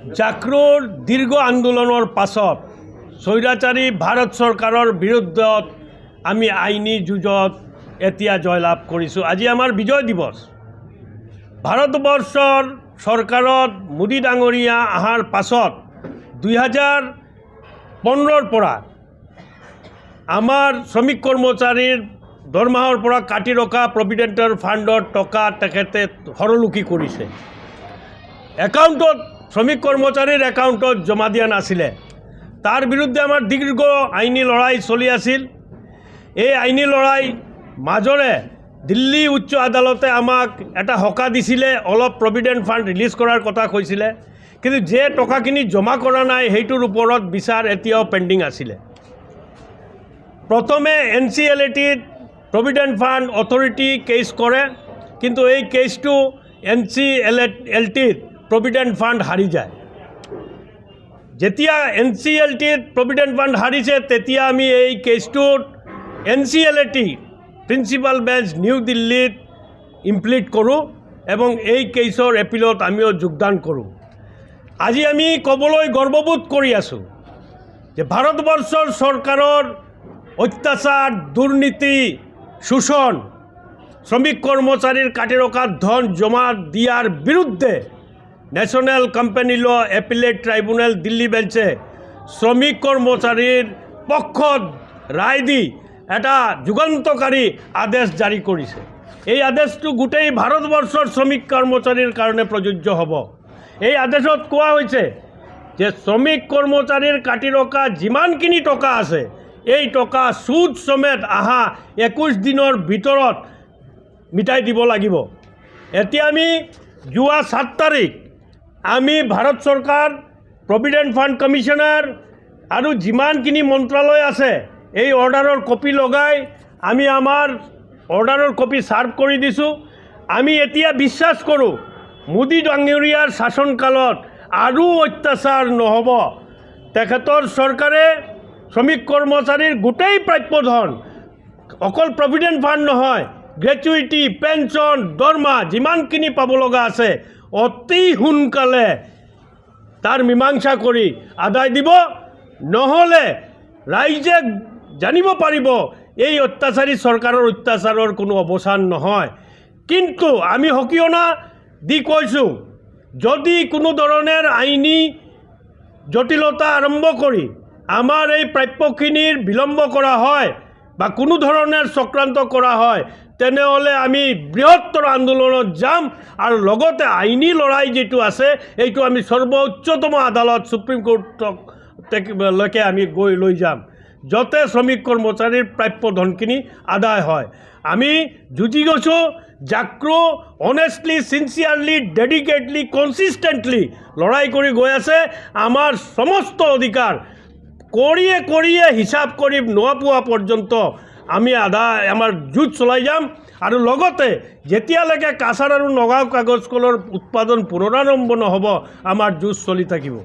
জাক্ৰোৰ দীৰ্ঘ আন্দোলনৰ পাছত স্বৈৰাচাৰী ভাৰত চৰকাৰৰ বিৰুদ্ধত আমি আইনী যুঁজত এতিয়া জয়লাভ কৰিছোঁ। আজি আমাৰ বিজয় দিৱস। ভাৰতবৰ্ষৰ চৰকাৰত মোদী ডাঙৰীয়া অহাৰ পাছত দুই হাজাৰ পোন্ধৰৰ পৰা আমাৰ শ্ৰমিক কৰ্মচাৰীৰ দৰমহাৰ পৰা কাটি ৰখা প্ৰভিডেণ্টৰ ফাণ্ডৰ টকা তেখেতে সৰলুকি কৰিছে। একাউণ্টত শ্ৰমিক কৰ্মচাৰীৰ একাউণ্টত জমা দিয়া নাছিলে। তাৰ বিৰুদ্ধে আমাৰ দীৰ্ঘ আইনী লৰাই চলি আছিল। এই আইনী লৰাই মাজৰে দিল্লী উচ্চ আদালতে আমাক এটা সকাহ দিছিলে, অলপ প্ৰভিডেণ্ট ফাণ্ড ৰিলিজ কৰাৰ কথা কৈছিলে। কিন্তু যে টকাখিনি জমা কৰা নাই, সেইটোৰ ওপৰত বিচাৰ এতিয়াও পেণ্ডিং আছিলে। প্ৰথমে এন চি এল এ টিত প্ৰভিডেণ্ট ফাণ্ড অথৰিটি কেছ কৰে, কিন্তু এই কেছটো এন চি এল এল টিত প্ৰভিডেণ্ট ফাণ্ড হাৰি যায়। যেতিয়া এন চি এল টিত প্ৰভিডেণ্ট ফাণ্ড হাৰিছে তেতিয়া আমি এই কেছটোত N C L A T principal bench new দিল্লীত ইমপ্লিট কৰোঁ এবং এই কেছৰ এপিলত আমিও যোগদান কৰোঁ। আজি আমি ক'বলৈ গৰ্ববোধ কৰি আছোঁ যে ভাৰতবৰ্ষৰ চৰকাৰৰ অত্যাচাৰ, দুৰ্নীতি, শোষণ, শ্ৰমিক কৰ্মচাৰীৰ কাটি ৰখা ধন জমা দিয়াৰ বিৰুদ্ধে national company law appellate tribunal Delhi বেঞ্চে শ্ৰমিক কৰ্মচাৰীৰ পক্ষত ৰায় দি এটা যুগান্তকাৰী আদেশ জাৰি কৰিছে এই আদেশটো গোটেই ভাৰতবৰ্ষৰ শ্ৰমিক কৰ্মচাৰীৰ কাৰণে প্ৰযোজ্য হ'ব। এই আদেশত কোৱা হৈছে যে শ্ৰমিক কৰ্মচাৰীৰ কাটি ৰখা যিমানখিনি টকা আছে, এই টকা সুদ সমেত অহা একৈছ দিনৰ ভিতৰত মিটাই দিব লাগিব। এতিয়া আমি যোৱা সাত তাৰিখ আমি ভাৰত চৰকাৰ প্ৰভিডেণ্ট ফাণ্ড কমিশ্যনাৰ আৰু যিমানখিনি মন্ত্ৰালয় আছে, এই অৰ্ডাৰৰ কপি লগাই আমি আমাৰ অৰ্ডাৰৰ কপি ছাৰ্ভ কৰি দিছোঁ। আমি এতিয়া বিশ্বাস কৰোঁ, মোদী ডাঙৰীয়াৰ শাসনকালত আৰু অত্যাচাৰ নহ'ব। তেখেতৰ চৰকাৰে শ্ৰমিক কৰ্মচাৰীৰ গোটেই প্ৰাপ্য ধন অকল প্ৰভিডেণ্ট ফাণ্ড নহয় গ্ৰেচুইটি পেঞ্চন দৰমহা, যিমানখিনি পাব লগা আছে অতি সোনকালে তাৰ মীমাংসা কৰি আদায় দিব। নহ'লে ৰাইজে জানিব পাৰিব, এই অত্যাচাৰী চৰকাৰৰ অত্যাচাৰৰ কোনো অৱসান নহয়। কিন্তু আমি সকিয়না দি কৈছোঁ, যদি কোনো ধৰণৰ আইনী জটিলতা আৰম্ভ কৰি আমাৰ এই প্ৰাপ্যখিনিৰ বিলম্ব কৰা হয় বা কোনো ধৰণৰ চক্ৰান্ত কৰা হয়, তেনেহ'লে আমি বৃহত্তৰ আন্দোলনত যাম আৰু লগতে আইনী লৰাই যিটো আছে, এইটো আমি সৰ্বোচ্চতম আদালত সুপ্ৰিম কোৰ্টক লৈকে আমি গৈ লৈ যাম, যাতে শ্ৰমিক কৰ্মচাৰীৰ প্ৰাপ্য ধনখিনি আদায় হয়। আমি যুঁজি গৈছোঁ, জাক্ৰো অনেষ্টলি চিনচিয়াৰলি ডেডিকেটলি কনচিষ্টেণ্টলি লৰাই কৰি গৈ আছে। আমাৰ সমস্ত অধিকাৰ কৰিয়ে কৰিয়ে হিচাপ কৰি নোপোৱা পৰ্যন্ত আমি আদা আমাৰ যুঁজ চলাই যাম। আৰু লগতে যেতিয়ালৈকে কাছাৰ আৰু নগাঁও কাগজ কলৰ উৎপাদন পুনৰাৰম্ভ নহ'ব, আমাৰ যুঁজ চলি থাকিব।